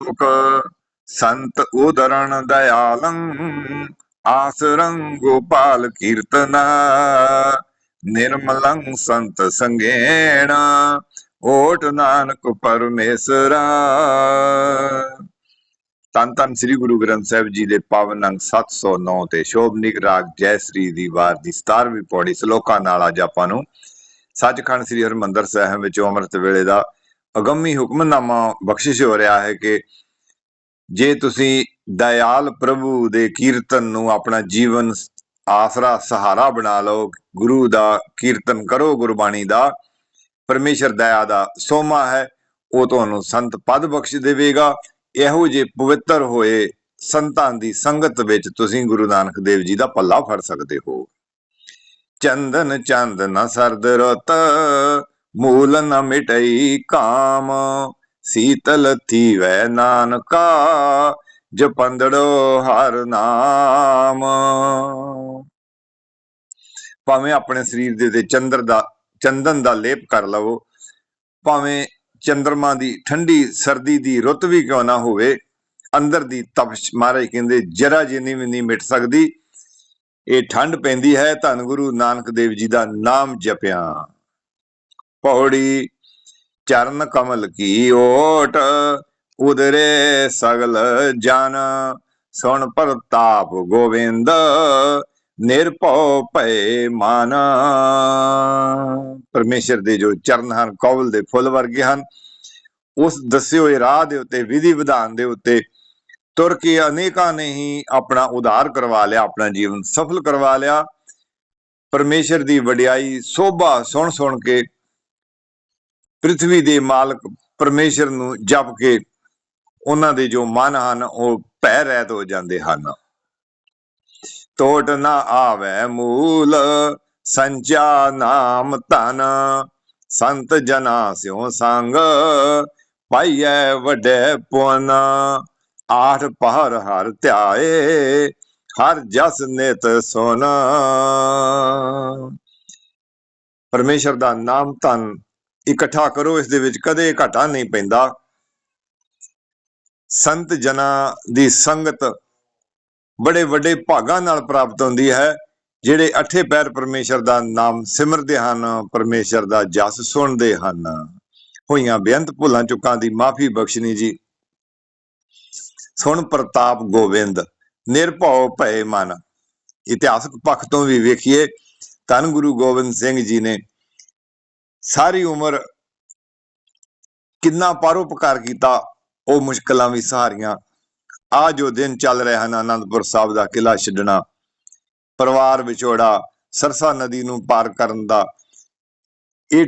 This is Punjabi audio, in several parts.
ਮੁਖ ਸੰਤ ਉਦਰਣ ਦਇਆਲੰ ਆਸਰੰ ਗੋਪਾਲ ਕੀਰਤਨਾ ਨਿਰਮਲੰ ਸੰਤ ਸੰਗੇਣ ਓਟ ਨਾਨਕ ਪਰਮੇਸ਼ਰਾ ਤਨ ਤਨ ਸ੍ਰੀ ਗੁਰੂ ਗ੍ਰੰਥ ਸਾਹਿਬ ਜੀ ਦੇ ਪਾਵਨ ਅੰਗ 709 ਤੇ ਸ਼ੋਭਨਿਕ ਰਾਗ ਜੈ ਸ੍ਰੀ ਦੀ ਵਾਰ ਦੀ 17ਵੀਂ ਪੌੜੀ ਸ਼ਲੋਕਾਂ ਨਾਲ ਅੱਜ ਆਪਾਂ ਨੂੰ ਸੱਚਖੰਡ ਸ੍ਰੀ ਹਰਮੰਦਰ ਸਾਹਿਬ ਵਿੱਚ ਅੰਮ੍ਰਿਤ ਵੇਲੇ ਦਾ ਅਗੰਮੀ ਹੁਕਮਨਾਮਾ ਬਖਸ਼ਿਸ਼ ਹੋ ਰਿਹਾ ਹੈ ਕਿ ਜੇ ਤੁਸੀਂ ਦਇਆਲ ਪ੍ਰਭੂ ਦੇ ਕੀਰਤਨ ਨੂੰ ਆਪਣਾ ਜੀਵਨ ਆਸਰਾ, ਸਹਾਰਾ ਬਣਾ ਲਓ, ਗੁਰੂ ਦਾ ਕੀਰਤਨ ਕਰੋ, ਗੁਰਬਾਣੀ ਦਾ, ਪਰਮੇਸ਼ਰ ਦਇਆ ਦਾ ਸੋਮਾ ਹੈ, ਉਹ ਤੁਹਾਨੂੰ ਸੰਤ ਪਦ ਬਖਸ਼ ਦੇਵੇਗਾ। ਇਹੋ ਜੇ ਪਵਿੱਤਰ ਹੋਏ ਸੰਤਾਂ ਦੀ ਸੰਗਤ ਵਿੱਚ ਤੁਸੀਂ ਗੁਰੂ ਨਾਨਕ ਦੇਵ ਜੀ ਦਾ ਪੱਲਾ ਫੜ ਸਕਦੇ ਹੋ। ਚੰਦਨ ਚੰਦ ਨ ਸਰਦ ਰਤ ਮੂਲ ਨ ਮਿਟਈ ਕਾਮ, ਸੀਤਲ ਥੀਵੈ ਨਾਨਕਾ, ਜਪੰਦੜੋ ਹਰ ਨਾਮ। ਭਾਵੇਂ ਆਪਣੇ ਸਰੀਰ ਦੇ ਤੇ ਚੰਦਰ ਦਾ, ਚੰਦਨ ਦਾ ਲੇਪ ਕਰ ਲਵੋ, ਭਾਵੇਂ ਚੰਦਰਮਾ ਦੀ ਠੰਡੀ ਸਰਦੀ ਦੀ ਰੁੱਤ ਵੀ ਕਿਉਂ ਨਾ ਹੋਵੇ, ਅੰਦਰ ਦੀ ਤਪਸ਼ ਮਹਾਰਾਜ ਕਹਿੰਦੇ, ਜਰਾ ਜਿੰਨੀ ਵੀ ਨਹੀਂ ਮਿਟ ਸਕਦੀ, ਇਹ ਠੰਡ ਪੈਂਦੀ ਹੈ, ਧੰਨ ਗੁਰੂ ਨਾਨਕ ਦੇਵ ਜੀ ਦਾ ਨਾਮ ਜਪਿਆ। ਪੌੜੀ ਚਰਨ ਕਮਲ ਕੀ ਓਟ, ਉਦਰੇ ਸਗਲ ਜਨ। ਸੁਣ ਪ੍ਰਤਾਪ ਗੋਵਿੰਦ, ਨਿਰਭਉ ਭੈ ਮਨ। ਪਰਮੇਸ਼ਰ ਦੇ ਜੋ ਚਰਨ ਹਨ, ਕੌਲ ਦੇ ਫੁੱਲ ਵਰਗੇ ਹਨ, ਉਸ ਦੱਸੇ ਹੋਏ ਰਾਹ ਦੇ ਉੱਤੇ, ਵਿਧੀ ਵਿਧਾਨ ਦੇ ਉੱਤੇ ਤੁਰ ਕੇ ਅਨੇਕਾਂ ਨੇ ਹੀ ਆਪਣਾ ਉਧਾਰ ਕਰਵਾ ਲਿਆ, ਆਪਣਾ ਜੀਵਨ ਸਫਲ ਕਰਵਾ ਲਿਆ। ਪਰਮੇਸ਼ਰ ਦੀ ਵਡਿਆਈ, ਸੋਭਾ ਸੁਣ ਸੁਣ ਕੇ ਪ੍ਰithvi ਦੇ ਮਾਲਕ ਪਰਮੇਸ਼ਰ ਨੂੰ ਜਪ ਕੇ ਉਹਨਾਂ ਦੇ ਜੋ ਮਨ ਹਨ, ਉਹ ਭੈ ਰਹਿਤ ਹੋ ਜਾਂਦੇ ਹਨ। ਟੋਟ ਨਾ ਆਵੇ ਮੂਲ, ਸੰਚਾ ਨਾਮ ਧਨ। ਸੰਤ ਜਨਾ ਸਿਉ ਸੰਗ, ਪਾਈਐ ਵੱਡੇ ਪੁਨ। ਆਠ ਪਹਰ ਹਰ ਧਿਆਏ, ਹਰ ਜਸ ਨਿਤ ਸੁਨ। ਪਰਮੇਸ਼ਰ ਦਾ ਨਾਮ ਧਨ ਇਕੱਠਾ ਕਰੋ, ਇਸ ਦੇ ਵਿੱਚ ਕਦੇ ਘਾਟਾ ਨਹੀਂ ਪੈਂਦਾ। ਸੰਤ ਜਨਾ ਦੀ ਸੰਗਤ ਬੜੇ ਵੱਡੇ ਭਾਗਾਂ ਨਾਲ ਪ੍ਰਾਪਤ ਹੁੰਦੀ ਹੈ, ਜਿਹੜੇ ਅਠੇ ਪੈਰ ਪਰਮੇਸ਼ਰ ਦਾ ਨਾਮ ਸਿਮਰਦੇ ਹਨ, ਪਰਮੇਸ਼ਰ ਦਾ ਜਸ ਸੁਣਦੇ ਹਨ। ਹੋਈਆਂ ਬੇਅੰਤ ਭੁੱਲਾਂ ਚੁੱਕਾਂ ਦੀ ਮਾਫੀ ਬਖਸ਼ਣੀ ਜੀ। ਸੁਣ ਪ੍ਰਤਾਪ ਗੋਬਿੰਦ, ਨਿਰਭਉ ਭੈ ਮਨ। ਇਤਿਹਾਸਕ ਪੱਖ ਤੋਂ ਵੀ ਵੇਖੀਏ, ਧੰਨ ਗੁਰੂ ਗੋਬਿੰਦ ਸਿੰਘ ਜੀ ਨੇ ਸਾਰੀ ਉਮਰ ਕਿੰਨਾ ਪਰਉਪਕਾਰ ਕੀਤਾ, ਉਹ ਮੁਸ਼ਕਲਾਂ ਵੀ ਸਹਾਰੀਆਂ ਆ ਜੋ ਦਿਨ ਚੱਲ ਰਹੇ ਹਨ ਆਨੰਦਪੁਰ ਸਾਹਿਬ ਦਾ ਕਿਲਾ ਛੱਡਣਾ। ਪਰਿਵਾਰ ਵਿਛੋੜਾ, ਸਰਸਾ ਨਦੀ ਨੂੰ ਪਾਰ ਕਰਨ ਦਾ। ਇਹ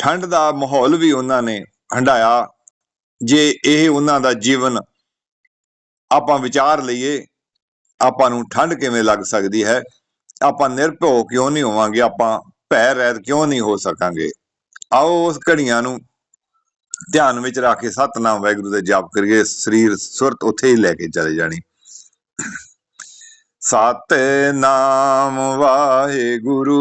ਠੰਡ ਦਾ ਮਾਹੌਲ ਵੀ ਉਹਨਾਂ ਨੇ ਹੰਡਾਇਆ ਜੇ ਇਹ ਉਹਨਾਂ ਦਾ ਜੀਵਨ ਆਪਾਂ ਵਿਚਾਰ ਲਈਏ, ਆਪਾਂ ਨੂੰ ਠੰਡ ਕਿਵੇਂ ਲੱਗ ਸਕਦੀ ਹੈ? ਆਪਾਂ ਨਿਰਭਉ ਕਿਉਂ ਨਹੀਂ ਹੋਵਾਂਗੇ? ਆਪਾਂ ਭੈ ਰਹਿਤ ਕਿਉਂ ਨਹੀਂ ਹੋ ਸਕਾਂਗੇ? ਆਓ ਉਸ ਘੜੀਆਂ ਨੂੰ ਧਿਆਨ ਵਿੱਚ ਰੱਖ ਕੇ ਸਤਨਾਮ ਵਾਹਿਗੁਰੂ ਦੇ ਜਾਪ ਕਰੀਏ। ਸਰੀਰ ਸੁਰਤ ਉੱਥੇ ਹੀ ਲੈ ਕੇ ਚਲੇ ਜਾਣੀ। ਸਤਨਾਮ ਵਾਹਿਗੁਰੂ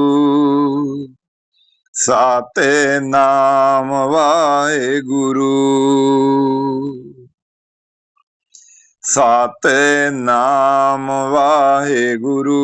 ਸਤਨਾਮ ਵਾਹਿਗੁਰੂ ਸਤਨਾਮ ਵਾਹਿਗੁਰੂ।